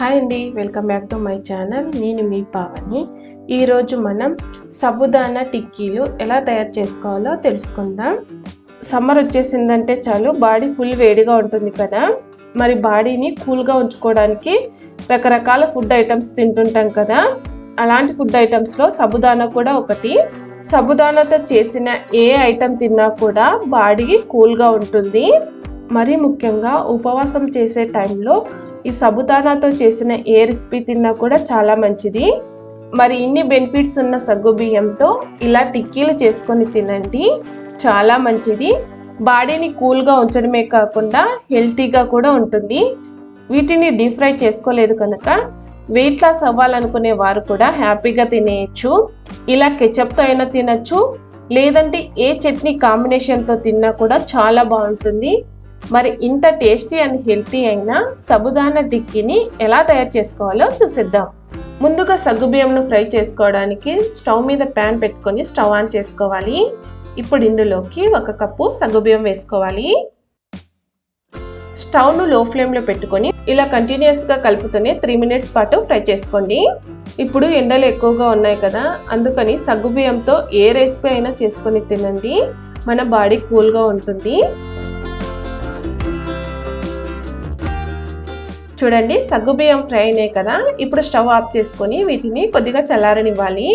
Hi అండి welcome back to my channel. నేను మీ పావని. ఈరోజు మనం సబుదానా టిక్కీలు ఎలా తయారు చేసుకోవాలో తెలుసుకుందాం. సమ్మర్ వచ్చేసిందంటే చాలు బాడీ ఫుల్ వేడిగా ఉంటుంది కదా. మరి బాడీని కూల్గా ఉంచుకోవడానికి రకరకాల ఫుడ్ ఐటమ్స్ తింటుంటాం కదా. అలాంటి ఫుడ్ ఐటమ్స్లో సబుదానా కూడా ఒకటి. సబుదానాతో చేసిన ఏ ఐటెం తిన్నా కూడా బాడీ కూల్గా ఉంటుంది. మరీ ముఖ్యంగా ఉపవాసం చేసే టైంలో ఈ సబుదానాతో చేసిన ఏ రెసిపీ తిన్నా కూడా చాలా మంచిది. మరి ఇన్ని బెనిఫిట్స్ ఉన్న సగ్గు బియ్యంతో ఇలా టిక్కీలు చేసుకొని తినండి. చాలా మంచిది. బాడీని కూల్గా ఉంచడమే కాకుండా హెల్తీగా కూడా ఉంటుంది. వీటిని డీప్ ఫ్రై చేసుకోలేదు కనుక వెయిట్ లాస్ అవ్వాలనుకునే వారు కూడా హ్యాపీగా తినేయచ్చు. ఇలా కెచప్తో అయినా తినచ్చు. లేదంటే ఏ చట్నీ కాంబినేషన్తో తిన్నా కూడా చాలా బాగుంటుంది. మరి ఇంత టేస్టీ అండ్ హెల్తీ అయిన సబుదానా టిక్కీని ఎలా తయారు చేసుకోవాలో చూసిద్దాం. ముందుగా సగ్గుబియ్యంను ఫ్రై చేసుకోవడానికి స్టవ్ మీద ప్యాన్ పెట్టుకొని స్టవ్ ఆన్ చేసుకోవాలి. ఇప్పుడు ఇందులోకి ఒక కప్పు సగ్గుబియ్యం వేసుకోవాలి. స్టవ్ను లో ఫ్లేమ్లో పెట్టుకొని ఇలా కంటిన్యూస్గా కలుపుతూనే త్రీ మినిట్స్ పాటు ఫ్రై చేసుకోండి. ఇప్పుడు ఎండలు ఎక్కువగా ఉన్నాయి కదా అందుకని సగ్గుబియ్యంతో ఏ రెసిపీ అయినా చేసుకొని తినండి. మన బాడీ కూల్గా ఉంటుంది. చూడండి సగ్గుబియ్యం ఫ్రై అయినాయి కదా. ఇప్పుడు స్టవ్ ఆఫ్ చేసుకొని వీటిని కొద్దిగా చల్లారనివ్వాలి.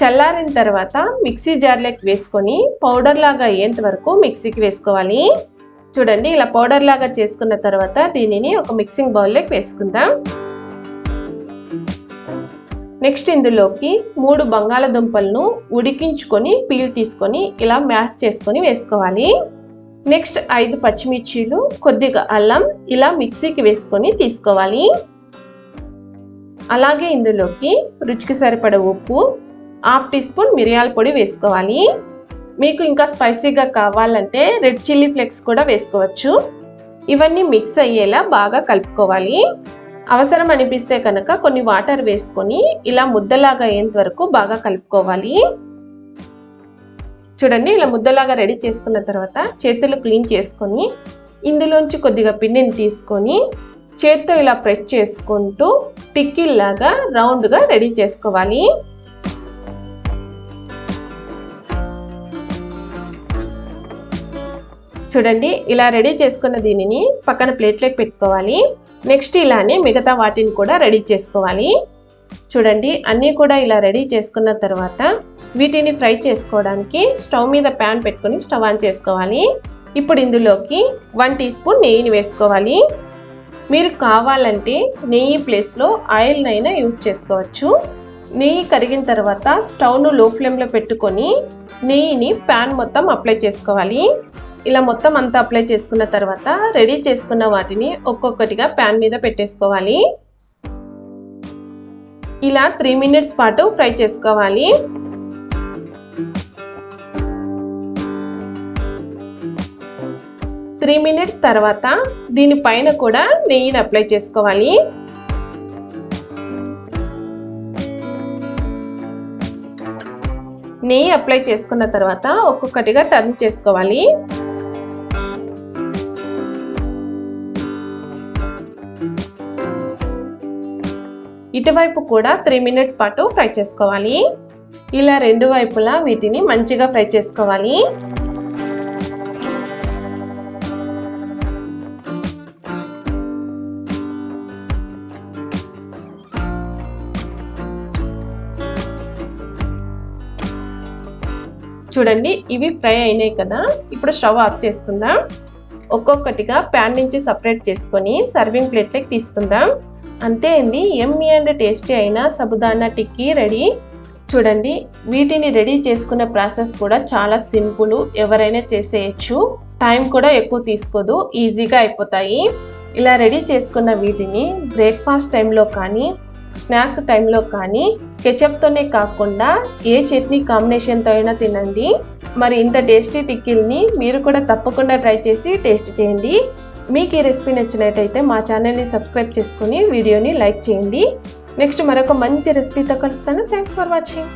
చల్లారిన తర్వాత మిక్సీ జార్లోకి వేసుకొని పౌడర్ లాగా అయ్యేంత వరకు మిక్సీకి వేసుకోవాలి. చూడండి ఇలా పౌడర్ లాగా చేసుకున్న తర్వాత దీనిని ఒక మిక్సింగ్ బౌల్లోకి వేసుకుందాం. నెక్స్ట్ ఇందులోకి మూడు బంగాళదుంపలను ఉడికించుకొని పీల్ తీసుకొని ఇలా మ్యాష్ చేసుకొని వేసుకోవాలి. నెక్స్ట్ ఐదు పచ్చిమిర్చీలు కొద్దిగా అల్లం ఇలా మిక్సీకి వేసుకొని తీసుకోవాలి. అలాగే ఇందులోకి రుచికి సరిపడ ఉప్పు హాఫ్ టీ స్పూన్ మిరియాల పొడి వేసుకోవాలి. మీకు ఇంకా స్పైసీగా కావాలంటే రెడ్ చిల్లీ ఫ్లేక్స్ కూడా వేసుకోవచ్చు. ఇవన్నీ మిక్స్ అయ్యేలా బాగా కలుపుకోవాలి. అవసరం అనిపిస్తే కనుక కొన్ని వాటర్ వేసుకొని ఇలా ముద్దలాగా అయ్యేంత వరకు బాగా కలుపుకోవాలి. చూడండి ఇలా ముద్దలాగా రెడీ చేసుకున్న తర్వాత చేతులు క్లీన్ చేసుకొని ఇందులోంచి కొద్దిగా పిండిని తీసుకొని చేత్తో ఇలా ప్రెస్ చేసుకుంటూ టిక్కీల్లాగా రౌండ్గా రెడీ చేసుకోవాలి. చూడండి ఇలా రెడీ చేసుకున్న దీనిని పక్కన ప్లేట్లోకి పెట్టుకోవాలి. నెక్స్ట్ ఇలానే మిగతా వాటిని కూడా రెడీ చేసుకోవాలి. చూడండి అన్నీ కూడా ఇలా రెడీ చేసుకున్న తర్వాత వీటిని ఫ్రై చేసుకోవడానికి స్టవ్ మీద ప్యాన్ పెట్టుకొని స్టవ్ ఆన్ చేసుకోవాలి. ఇప్పుడు ఇందులోకి వన్ టీ స్పూన్ నెయ్యిని వేసుకోవాలి. మీరు కావాలంటే నెయ్యి ప్లేస్లో ఆయిల్నైనా యూజ్ చేసుకోవచ్చు. నెయ్యి కరిగిన తర్వాత స్టవ్ను లో ఫ్లేమ్లో పెట్టుకొని నెయ్యిని ప్యాన్ మొత్తం అప్లై చేసుకోవాలి. ఇలా మొత్తం అంతా అప్లై చేసుకున్న తర్వాత రెడీ చేసుకున్న వాటిని ఒక్కొక్కటిగా ప్యాన్ మీద పెట్టేసుకోవాలి. ఇలా త్రీ మినిట్స్ పాటు ఫ్రై చేసుకోవాలి. త్రీ మినిట్స్ తర్వాత దీనిపైన కూడా నెయ్యిని అప్లై చేసుకోవాలి. నెయ్యి అప్లై చేసుకున్న తర్వాత ఒక్కొక్కటిగా టర్న్ చేసుకోవాలి. ఇటువైపు కూడా త్రీ మినిట్స్ పాటు ఫ్రై చేసుకోవాలి. ఇలా రెండు వైపులా వీటిని మంచిగా ఫ్రై చేసుకోవాలి. చూడండి ఇవి ఫ్రై అయినాయి కదా. ఇప్పుడు స్టవ్ ఆఫ్ చేసుకుందాం. ఒక్కొక్కటిగా ప్యాన్ నుంచి సపరేట్ చేసుకొని సర్వింగ్ ప్లేట్లోకి తీసుకుందాం. అంతే అండి ఎమ్మీ అండ్ టేస్టీ అయిన సబుదానా టిక్కీ రెడీ. చూడండి వీటిని రెడీ చేసుకునే ప్రాసెస్ కూడా చాలా సింపుల్ ఎవరైనా చేసేయచ్చు. టైం కూడా ఎక్కువ తీసుకోదు ఈజీగా అయిపోతాయి. ఇలా రెడీ చేసుకున్న వీటిని బ్రేక్ఫాస్ట్ టైంలో కానీ స్నాక్స్ టైంలో కానీ కెచప్తోనే కాకుండా ఏ చట్నీ కాంబినేషన్తో అయినా తినండి. మరి ఇంత టేస్టీ టిక్కిల్ని మీరు కూడా తప్పకుండా ట్రై చేసి టేస్ట్ చేయండి. మీకు ఈ రెసిపీ నచ్చినట్టయితే మా ఛానల్ని సబ్స్క్రైబ్ చేసుకుని వీడియోని లైక్ చేయండి. నెక్స్ట్ మరొక మంచి రెసిపీతో కలుస్తాను. Thanks for watching